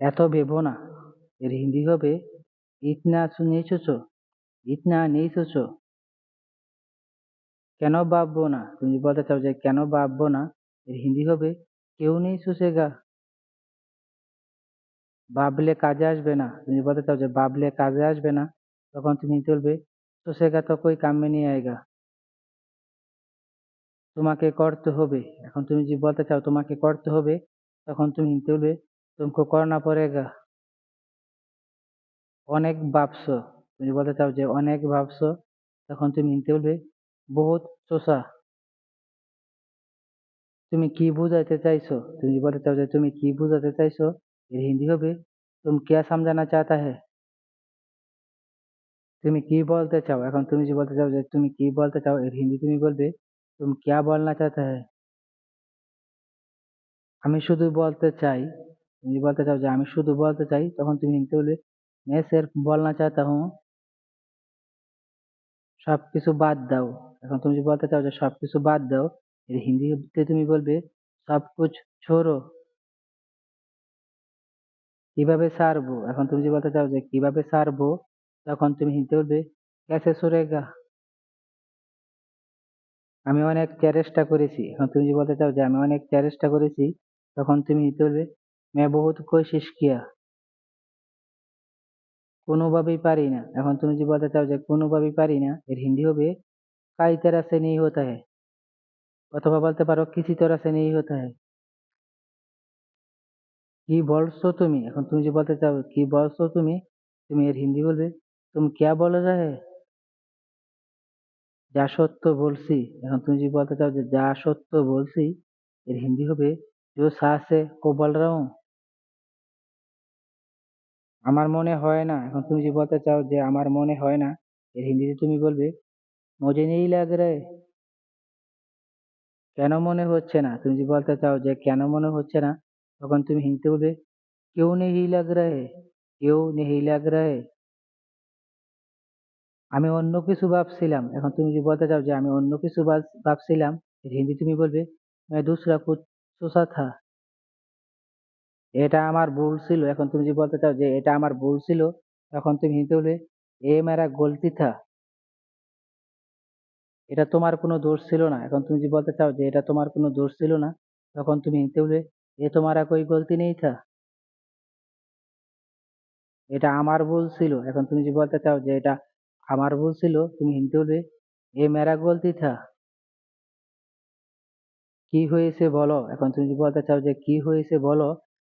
এত ভেবো না। এর হিন্দি হবে, ইতনা নেচেছ ইতনা নেচেছ কেন ভাববো না? তুমি বলতে চাও যে, কেন ভাববো না? এর হিন্দি হবে, কেউ নেই সোসেগা ভাবলে কাজে আসবে না। তুমি বলতে চাও যে, ভাবলে কাজে আসবে না? তখন তুমি চলবে সোসেগা তো কই কামে নিয়ে আয়গা। তোমাকে করতে হবে। এখন তুমি যদি বলতে চাও তোমাকে করতে হবে, তখন তুমি চলবে तुमको करना पड़ेगा অনেক ভাবছো তুমি বলতে চাও যে অনেক ভাবছো তখন তুমি হিন্দি বলবে বহুত সোচা তুমি কি বুঝাইতে চাইছো তুমি বলতে চাও যে তুমি কি বুঝাতে চাইছো এর হিন্দি হবে তুমি क्या समझाना चाहता है তুমি কি বলতে চাও এখন তুমি যদি বলতে চাও যে তুমি কি বলতে চাও এর হিন্দি তুমি বলবে তুমি क्या बोलना चाहता है আমি শুধু বলতে চাই তুমি বলতে চাও যে আমি শুধু বলতে চাই তখন তুমি হিন্দি বলবে मैं सिर्फ बोलना चाहता हूँ সবকিছু বাদ দাও এখন তুমি যদি বলতে চাও যে সবকিছু বাদ দাও এর হিন্দিতে তুমি বলবে সব কুছ ছোড়ো কিভাবে সারবো এখন তুমি যদি বলতে চাও যে কিভাবে সারবো তখন তুমি হিন্দি বলবে ক্যাসে সুরেগা আমি অনেক চেষ্টা করেছি এখন তুমি যদি বলতে চাও যে আমি অনেক চেষ্টা করেছি তখন তুমি হিন্দি বলবে मैं बहुत कोशिश किया কোনোভাবেই পারি না এখন তুমি যদি বলতে চাও যে কোনোভাবেই পারি না এর হিন্দি হবে কাই তেরা সে নেই হতা है অথবা বলতে পারো কিসি তরহ সে নেই হতা है কি বলছো তুমি এখন তুমি যদি বলতে চাও কি বলছো তুমি তুমি এর হিন্দি বলবে তুমি क्या बोल रहे যা সত্য বলছি এখন তুমি যদি বলতে চাও যে যা সত্য বলছি এর হিন্দি হবে जो सास है वो बोल रहा हूँ আমার মনে হয় না এখন তুমি যদি বলতে চাও যে আমার মনে হয় না এর হিন্দিতে তুমি বলবে मुझे नहीं लग रहा है কেন মনে হচ্ছে না তুমি যদি বলতে চাও যে কেন মনে হচ্ছে না তখন তুমি হিন্দিতে বলবে क्यों नहीं लग रहा है क्यों नहीं लग रहा है আমি অন্য কিছু ভাবছিলাম এখন তুমি যদি বলতে চাও যে আমি অন্য কিছু ভাব- ভাবছিলাম এর হিন্দি তুমি বলবে मैं दूसरा कुछ सोचा था এটা আমার ভুল ছিল। এখন তুমি যদি বলতে চাও যে এটা আমার ভুল ছিল তখন তুমি হিন্দু বলবে, এ মেরা গলতি থা। এটা তোমার কোনো দোষ ছিল না। এখন তুমি যদি বলতে চাও যে এটা তোমার কোনো দোষ ছিল না, তখন তুমি হিন্দু হলে এ তোমারা কোই গলতি নেই থা? এটা আমার ভুল ছিল। এখন তুমি যদি বলতে চাও যে এটা আমার ভুল ছিল, তুমি হিন্দু হলে এ মেরা গলতি থা। কি হয়েছে বলো? এখন তুমি যদি বলতে চাও যে কি হয়েছে বলো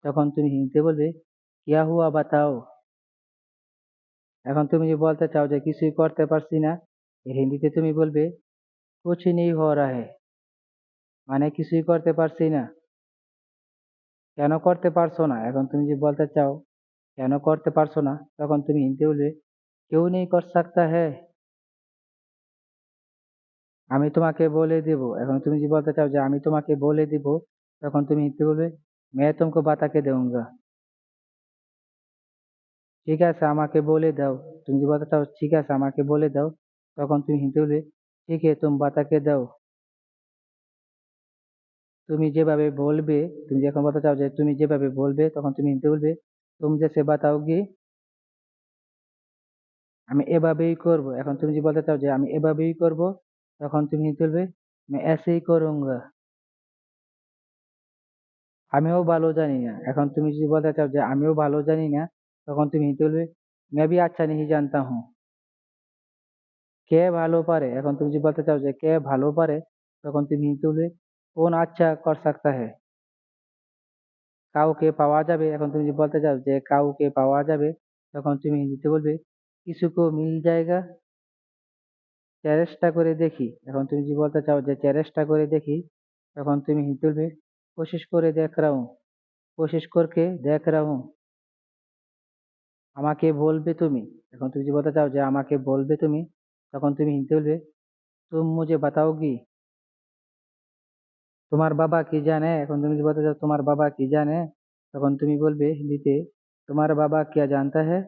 তখন তুমি হিন্দিতে বলবে, কিয়া হুয়া বাতাও? এখন তুমি যদি বলতে চাও যে কিছুই করতে পারছি না হিন্দিতে তুমি বলবে, কুছ নেই হো রা হে মানে কিছুই করতে পারছি না। কেন করতে পারছ না? এখন তুমি যদি বলতে চাও, কেন করতে পারছ না? তখন তুমি হিন্দিতে বলবে, কেউ নেই কর সাকতা হ্যায়। আমি তোমাকে বলে দেব। এখন তুমি যদি বলতে চাও যে আমি তোমাকে বলে দিব, তখন তুমি হিন্দিতে বলবে मैं तुमको बता के दूंगा ঠিক আছে আমাকে বলে দাও তুমি যদি বলতে চাও ঠিক আছে আমাকে বলে দাও তখন তুমি হিন্দিতে বলবে ঠিক है तुम बता के দাও তুমি যেভাবে বলবে তুমি যখন বলতে চাও যে তুমি যেভাবে বলবে তখন তুমি হিন্দিতে বলবে तुम जैसे बताओगी আমি এভাবেই করব এখন তুমি যদি বলতে চাও যে আমি এভাবেই করব তখন তুমি হিন্দিতে বলবে मैं ऐसे ही करूंगा আমিও ভালো জানি না এখন তুমি যদি বলতে চাও যে আমিও ভালো জানি না তখন তুমি হিন্দিতে বলবে मैं भी अच्छा नहीं जानता हूँ কে ভালো পারে এখন তুমি যদি বলতে চাও যে কে ভালো পারে তখন তুমি হিন্দিতে বলবে কোন আচ্ছা কর सकता है কাউকে পাওয়া যাবে এখন তুমি যদি বলতে চাও যে কাউকে পাওয়া যাবে তখন তুমি হিন্দিতে বলবে কিছুকো মিল জায়গা চেষ্টা করে দেখি এখন তুমি যদি বলতে চাও যে চেষ্টা করে দেখি তখন তুমি হিন্দিতে বলবে कोशिश করে দেখ रहा हूँ कोशिश करके देख रहा हूँ আমাকে বলবে তুমি এখন তুমি যদি বলতে চাও যে আমাকে বলবে তুমি তখন তুমি হিন্দিতে বলবে तुम मुझे बताओगी তোমার বাবা কি জানে এখন তুমি যদি বলতে চাও তোমার বাবা কি জানে তখন তুমি বলবে হিন্দিতে তোমার বাবা क्या जानता है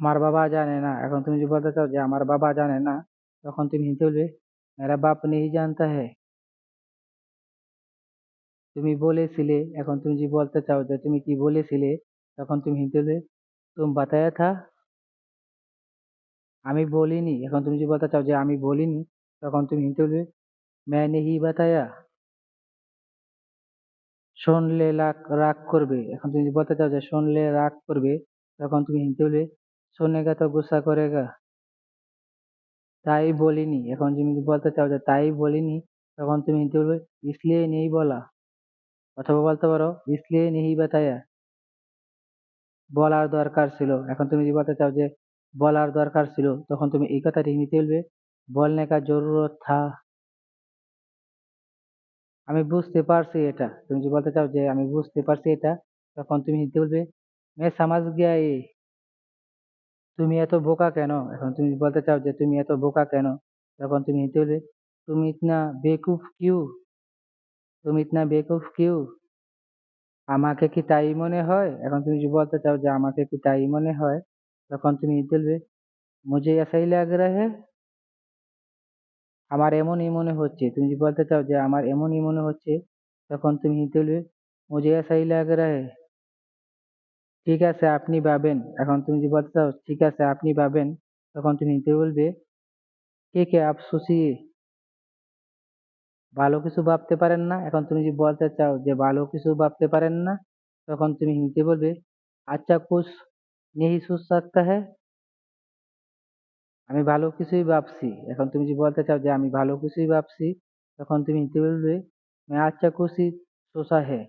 আমার বাবা জানে না এখন তুমি যদি বলতে চাও যে আমার বাবা জানে না তখন তুমি হিন্দিতে বলবে मेरा बाप नहीं जानता है তুমি বলেছিলে, এখন তুমি যদি বলতে চাও যে তুমি কি বলেছিলে, তখন তুমি হিন্দিতে তুম বাতায়া থা? আমি বলিনি। এখন তুমি যদি বলতে চাও যে আমি বলিনি, তখন তুমি হিন্দিতে ম্যানে হি বাতায়া। শুনলে রাগ করবে। এখন তুমি যদি বলতে চাও যে শুনলে রাগ করবে, তখন তুমি হিন্দু শোনে গা তো গুসা করেগা। তাই বলিনি। এখন তুমি বলতে চাও যে তাই বলিনি, তখন তুমি হিন্দু বলবে ইসলিয়ে নেই বলা। অথবা বলতে পারো ইসলিয়ে নিহি বেতায়া। বলার দরকার ছিল। এখন তুমি যদি বলতে চাও যে বলার দরকার ছিল, তখন তুমি এই কথাটি নিতে বলবে বল নেকা জরুরত থা। আমি বুঝতে পারছি এটা। তুমি যদি বলতে চাও যে আমি বুঝতে পারছি এটা, তখন তুমি নিতে বলবে, মে সামাজ গিয়া এ তুমি এত বোকা কেন? এখন তুমি বলতে চাও যে, তুমি এত বোকা কেন? তখন তুমি নিতে বলবে, তুমি না বেকুফ কিউ? তুমি ইতনা বেকুফ কিউ আমাকে কি তাই মনে হয় এখন তুমি যদি বলতে চাও যে আমাকে কি তাই মনে হয় তখন তুমি হিন্দিতে বলবে মুঝে ऐसा লাগ রা है আমার এমনই মনে হচ্ছে তুমি যদি বলতে চাও যে আমার এমনই মনে হচ্ছে তখন তুমি হিন্দিতে বলবে মুঝে ऐसा লাগ রা है ঠিক আছে আপনি ভাবেন এখন তুমি যদি বলতে চাও ঠিক আছে আপনি ভাবেন তখন তুমি হিন্দিতে বলবে কে কে আপ সোচিয়ে ভালো কিছু ভাবতে পারেন না। এখন তুমি যদি বলতে চাও যে ভালো কিছু ভাবতে পারেন না, তখন তুমি হিন্দিতে বলবে আচ্ছা কুছ নেহি সোচ সাকতা আমি ভালো কিছুই ভাবছি। এখন তুমি যদি বলতে চাও যে আমি ভালো কিছুই ভাবছি, তখন তুমি হিন্দিতে বলবে আচ্ছা কুছি সোচা হে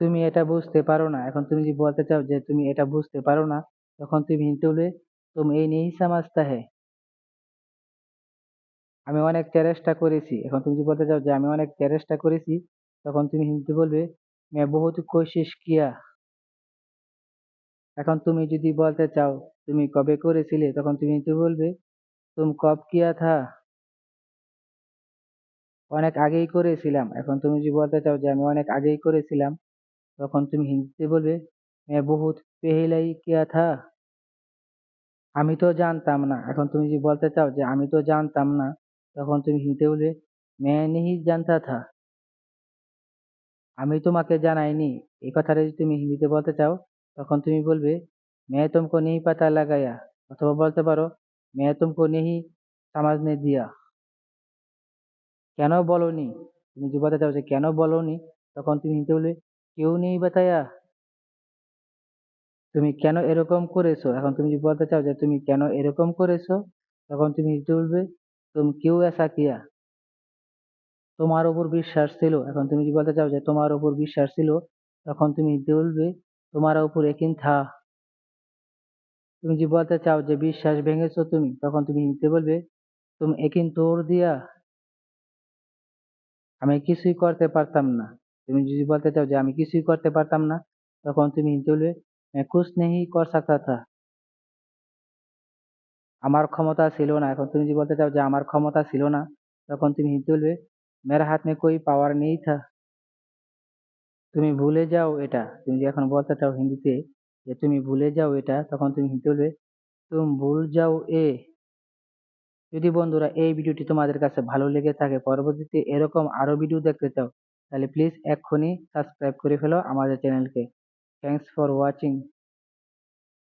তুমি এটা বুঝতে পারো না। এখন তুমি যদি বলতে চাও যে তুমি এটা বুঝতে পারো না, তখন তুমি হিন্দিতে বলবে, তুমি এই নেই সামাজতা হ্যায়। আমি অনেক চেষ্টা করেছি এখন তুমি যদি বলতে চাও যে আমি অনেক চেষ্টা করেছি তখন তুমি হিন্দিতে বলবে मैं बहुत कोशिश किया এখন তুমি যদি বলতে চাও তুমি কবে করেছিলে তখন তুমি হিন্দিতে বলবে तुम कब किया था অনেক আগেই করেছিলাম এখন তুমি যদি বলতে চাও যে আমি অনেক আগেই করেছিলাম তখন তুমি হিন্দিতে বলবে मैं बहुत पहले ही किया था আমি তো জানতাম না এখন তুমি যদি বলতে চাও যে আমি তো জানতাম না তখন তুমি হেঁটে উঠলে মেয়ে জানতা থা। আমি তোমাকে জানাইনি। এই কথাটা যদি তুমি হিন্দিতে বলতে চাও, তখন তুমি বলবে, মেয়ে তোমকে নেহি পাতা লাগাইয়া। অথবা বলতে পারো, মেয়ে তুমকো নেহি সামাজনে দিয়া। কেন বলনি? তুমি যদি বলতে চাও যে, কেন বলনি? তখন তুমি হিন্দিতে বলবে, কেউ নেই বাতায়া। তুমি কেন এরকম করেছ? এখন তুমি যদি বলতে চাও যে, তুমি কেন এরকম করেছ? তখন তুমি হিন্দিতে বলবে तुम क्यों ऐसा किया তোমার উপর বিশ্বাস ছিল এখন তুমি যদি বলতে চাও যে তোমার উপর বিশ্বাস ছিল তখন তুমি হিন্দিতে বলবে তোমার উপর यकीन था তুমি যদি বলতে চাও যে বিশ্বাস ভেঙেছো তুমি তখন তুমি হিন্দিতে বলবে तुम यकीन तोड़ दिया আমি কিছুই করতে পারতাম না তুমি যদি বলতে চাও যে আমি কিছুই করতে পারতাম না তখন তুমি হিন্দিতে বলবে मैं कुछ नहीं कर सकता था আমার ক্ষমতা ছিল না। এখন তুমি যদি বলতে চাও যে আমার ক্ষমতা ছিল না, তখন তুমি হিন্দু বলবে, মেরা হাত মে কই পাওয়ার নেই থা। তুমি ভুলে যাও এটা। তুমি এখন বলতে চাও হিন্দিতে যে তুমি ভুলে যাও এটা, তখন তুমি হিন্দু বলবে, তুমি ভুল যাও এ। যদি বন্ধুরা এই ভিডিওটি তোমাদের কাছে ভালো লেগে থাকে, পরবর্তীতে এরকম আরও ভিডিও দেখতে চাও, তাহলে প্লিজ এক্ষুনি সাবস্ক্রাইব করে ফেলো আমাদের চ্যানেলকে থ্যাংকস ফর ওয়াচিং